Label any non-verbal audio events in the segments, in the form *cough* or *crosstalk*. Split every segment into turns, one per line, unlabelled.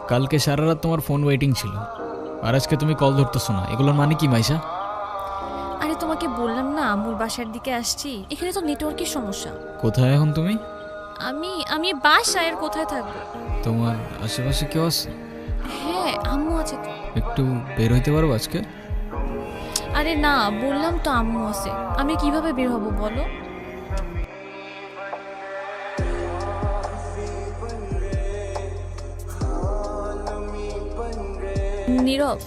কালকে সারা রাত তোমার ফোন ওয়েটিং ছিল। আর আজকে তুমি কল ধরতেছো না। এগুলোর মানে কি মাইশা?
আরে তোমাকে বললাম না আম্মুর বাসার দিকে আসছি। এখানে তো নেটওয়ার্কের সমস্যা।
কোথায় এখন তুমি?
আমি আমি বাসায় আর কোথায় থাকব?
তোমার আশেপাশে কেউ আছে?
হ্যাঁ আম্মু আছে তো।
একটু বের হইতে পারব আজকে?
আরে না বললাম তো আম্মু আছে। আমি কীভাবে বের হব বলো? নীরব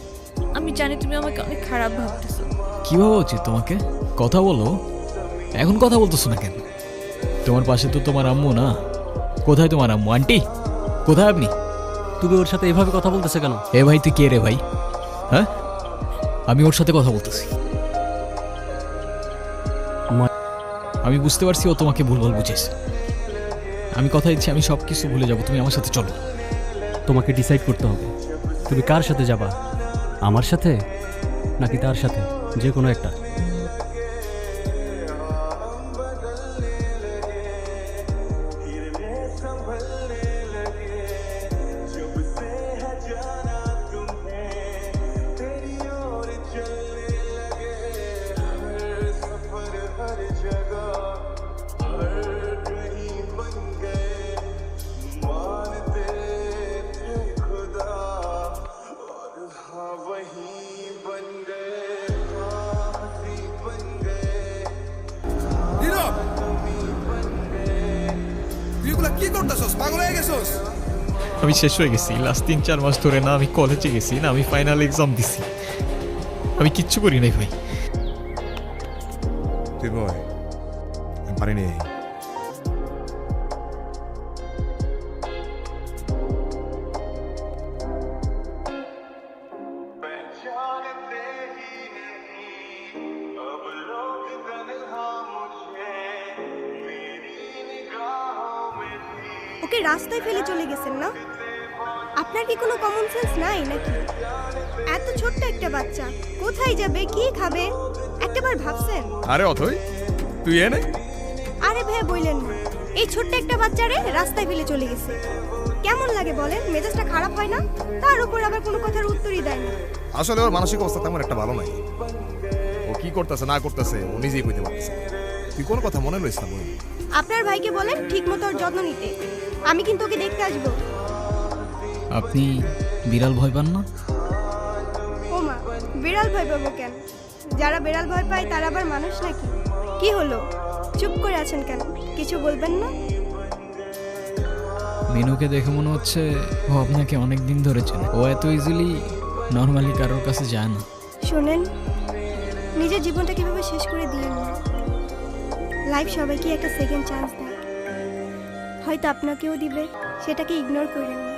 আমি জানি তুমি আমাকে অনেক খারাপ ভাবতেছো।
কি ভাবা উচিত তোমাকে? কথা বলো। এখন কথা বলতেছো না কেন? তোমার পাশে তো তোমার আম্মু না। কোথায় তোমার আম্মু? আন্টি কোথায় আপনি?
তুমি ওর সাথে এভাবে কথা বলতেছে কেন?
এ ভাই তুই কে রে ভাই? হ্যাঁ? আমি ওর সাথে কথা বলতেছি। আমি বুঝতে পারছি ও তোমাকে ভুলভাল বুঝেছে। আমি কথা দিচ্ছি আমি সব কিছু ভুলে যাব। তুমি আমার সাথে চলো।
তোমাকে ডিসাইড করতে হবে। তুমি কার সাথে যাবা? আমার সাথে? নাকি তার সাথে? যে কোনো একটা।
পাগল হয়ে গেছস?
আমি শেষ হয়ে গেছি। লাস্ট তিন চার মাস ধরে না আমি কলেজে গেছি না আমি ফাইনাল এক্সাম দিছি। আমি কিচ্ছু করি নাই ভাই।
তুই বয় আমি পারিনি
ওকে রাস্তায় ফেলে চলে গেছেন না? আপনার কি কোনো কমন সেন্স নাই নাকি? এত ছোট্ট একটা বাচ্চা কোথায় যাবে কি খাবে? একটাবার ভাবছেন?
আরে অথই তুই এনে।
আরে ভাই বললেন না এই ছোট্ট একটা বাচ্চারে রাস্তায় ফেলে চলে গেছে। কেমন লাগে বলেন? মেজাজটা খারাপ হয় না? তার উপর আবার কোনো কথার উত্তরই দেয় না।
আসলে ওর মানসিক অবস্থা তেমন একটা ভালো নাই। ও কি করতেছে না করতেছে ও নিজেই কইতে পারতেছে। তুই কোন কথা মনে রইস না বই
আপনার ভাইকে বলেন ঠিক মতো ওর যত্ন নিতে। আমি কিন্তু ওকে দেখতে আসব।
আপনি বিড়াল ভয় পান না?
ও মা বিড়াল ভয় পাবো কেন? যারা বিড়াল ভয় পায় তারা আবার মানুষ নাকি? কি হলো? চুপ করে আছেন কেন? কিছু বলবেন না?
মেনুকে দেখে মনে হচ্ছে ও আপনাকে অনেক দিন ধরে চেনে। ও এত ইজিলি নর্মালি কারোর কাছে যায় না।
শোনেন নিজের জীবনটা কীভাবে শেষ করে দিয়ে না লাইফ সবাইকে একটা সেকেন্ড চান্স দেয়। হয়তো আপনাকেও দিবে সেটাকে ইগনোর করেন না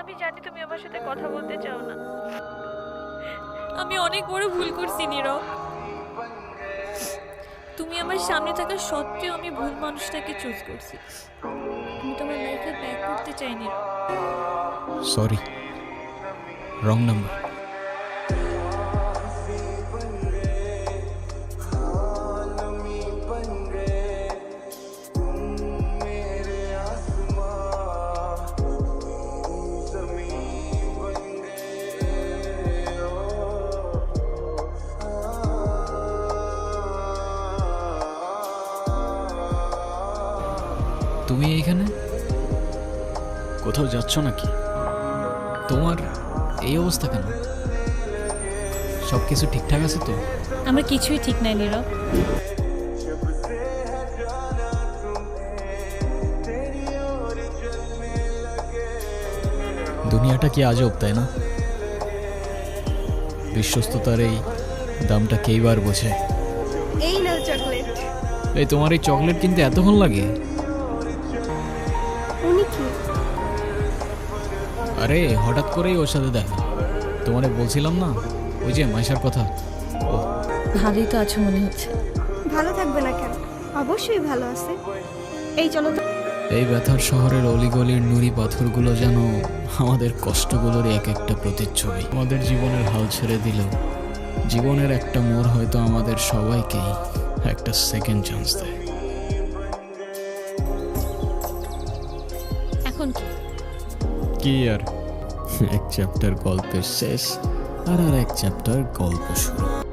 আমি জানি তুমি আমার সাথে কথা বলতে চাও না। আমি অনেক বড় ভুল করছি নীরব। তুমি আমার সামনে থাকা সত্ত্বেও আমি ভুল মানুষটাকে চুজ করছি। আমি তোমার লাইফে ব্যাক করতে চাই নীরব।
সরি রং নাম্বার তুমি এইখানে? কোথাও যাচ্ছ নাকি? তোমার এই অবস্থা কেন? সব কিছু ঠিকঠাক আছে তো?
আমার কিছুই ঠিক নাই নীরব।
দুনিয়াটা কি আজব তাই না? বিশ্বস্ততার এই দামটা কেইবার বোঝে?
এই নাও চকলেট।
এই তোমার এই চকলেট কিনতে এতক্ষণ লাগে? আরে হঠাৎ করেই ওর সাথে দেখা। তোমারে বলছিলাম না? ওই যে মাইশার কথা। ও।
ভালোই তো আছো মনে হচ্ছে।
ভালো থাকবে না কেন? অবশ্যই ভালো আছে। এই চলো তো।
এই ব্যথার শহরের অলিগলির নুড়ি পাথরগুলো যেন আমাদের কষ্টগুলোর এক একটা প্রতিচ্ছবি। আমাদের জীবনের হাল ছেড়ে দিলেও জীবনের একটা মোড় হয়তো আমাদের সবাইকেই একটা সেকেন্ড চান্স দেয়।
কি
আর? *laughs* এক চ্যাপ্টার গল্পের শেষ আর আর এক চ্যাপ্টার গল্প শুরু।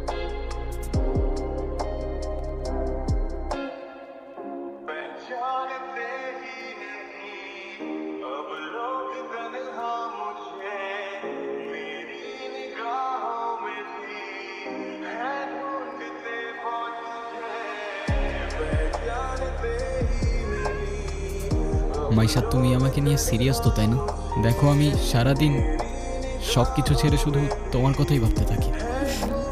মাইশা, তুমি আমাকে নিয়ে সিরিয়াস তো, তাই না? দেখো আমি সারাদিন সব কিছু ছেড়ে শুধু তোমার কথাই ভাবতে থাকি।